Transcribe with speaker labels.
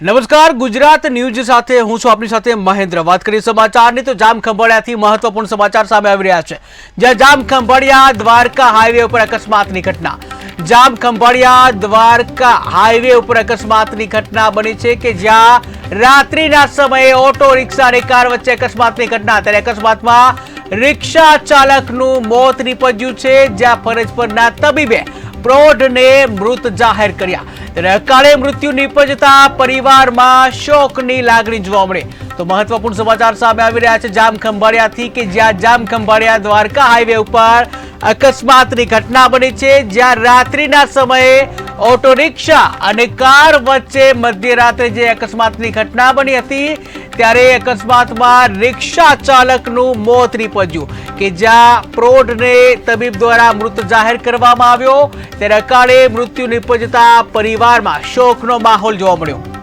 Speaker 1: નમસ્કાર, ગુજરાત ન્યૂઝ સાથે હું છું આપની સાથે મહેન્દ્ર. વાત કરીએ સમાચારની તો જામ ખંભાળિયાથી મહત્વપૂર્ણ સમાચાર સામે આવી રહ્યા છે. જ્યાં જામ ખંભાળિયા દ્વારકા હાઈવે ઉપર અકસ્માતની ઘટના. જામ ખંભાળિયા દ્વારકા હાઈવે ઉપર અકસ્માતની ઘટના બની છે કે જ્યાં રાત્રિના સમયે ઓટો, રિક્ષા અને કાર વચ્ચે અકસ્માતની ઘટના. ત્યારે અકસ્માતમાં રિક્ષા ચાલકનું મોત નીપજ્યું છે, જ્યાં ફરજ પરના તબીબે પ્રૌઢને મૃત જાહેર કર્યા. ત્યારે અકાળે મૃત્યુ નીપજતા પરિવારમાં શોકની લાગણી જોવા મળી. તો મહત્વપૂર્ણ સમાચાર સામે આવી રહ્યા છે જામ ખંભાળિયાથી કે જ્યાં જામ ખંભાળિયા દ્વારકા હાઈવે ઉપર અકસ્માતની ઘટના બની છે, જ્યાં રાત્રિના સમયે ઓટો રિક્ષા અને કાર વચ્ચે મધ્યરાત્રે જે અકસ્માતની ઘટના બની હતી, ત્યારે અકસ્માતમાં રિક્ષા ચાલકનું મોત નીપજ્યું કે જ્યાં પ્રૌઢને તબીબ દ્વારા મૃત જાહેર કરવામાં આવ્યો. ત્યારે અકાળે મૃત્યુ નીપજતા પરિવારમાં શોકનો માહોલ જોવા મળ્યો.